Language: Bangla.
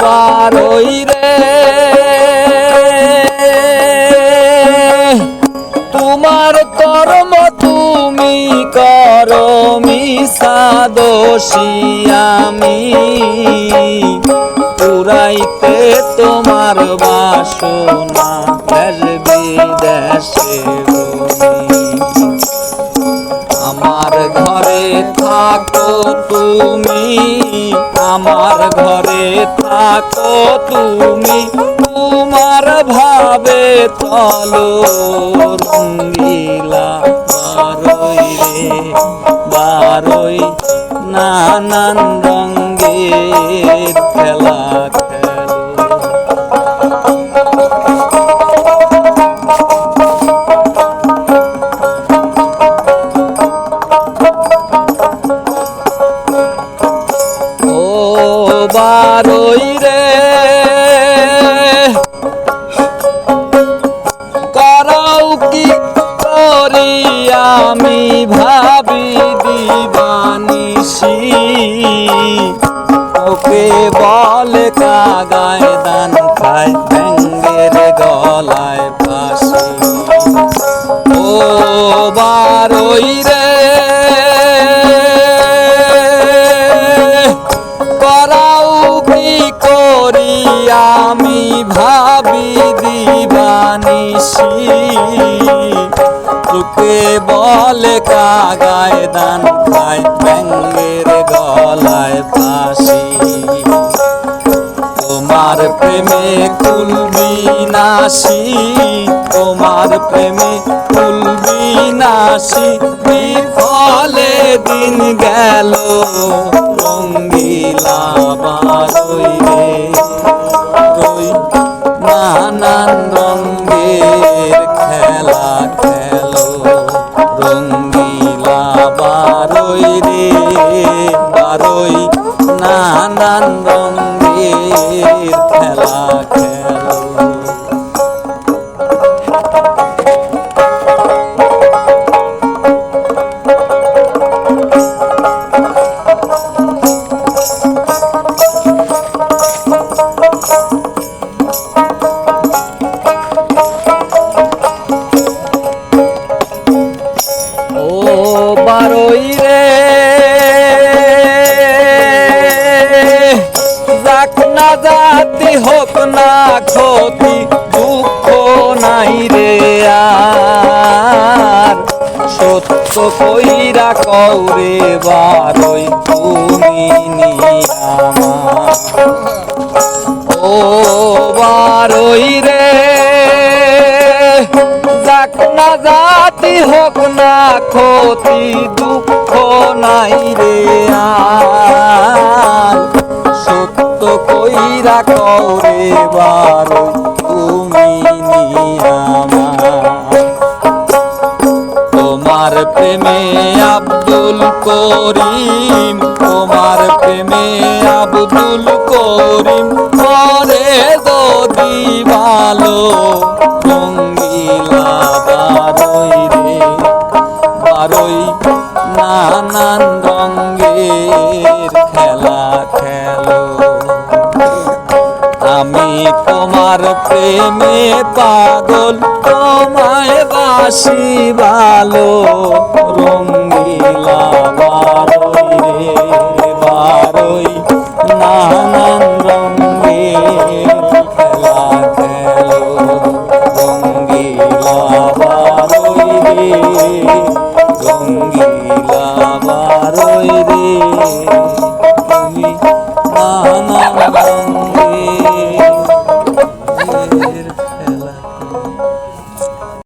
বারই রে। তোমার কর্ম তুমি করো, মিশা দোষী আমি। পুরাইতে তোমার বাসনা দেশ বিদেশে। আমার ঘরে থাকো তুমি। আমার ঘরে থাকো তুমি, তোমার ভাবে চলো রঙ্গিলা বারোই রে, বারোই নানান রঙ্গের খেলা খেলো ওকে বলে কাগায় দান খায় ব্যাঙ্গের গলায় ফাঁসি। ও বারই রে, করাও কি করি আমি ভাবি দিবানিসি তোকে বলে কাগায় দান খায় ব্যাঙ্গের গলায় ফাঁসি। তোমার প্রেমে কুলবি নাশি তোমার প্রেমে কুলবি নাশি বিফলে দিন গেল রঙ্গিলা বারই রে জাতি হোক না ক্ষতি দুঃখ নাই রে আর। সত্য কইরা কৌরে বারই, তুমি ও বারই রে, যাক না জাতি হোক না ক্ষতি, দুঃখ নাই রে আর। কইরা কৌরে বারই তুমি তোমার প্রেমে আব্দুল করিম, তোমার প্রেমে আব্দুল করিম, পরে যদি ভালো রঙ্গিলা বারই রে, বারই নানান রঙ্গের তোমার প্রেমে পাগল তোমায় বাসি ভালো রঙিলা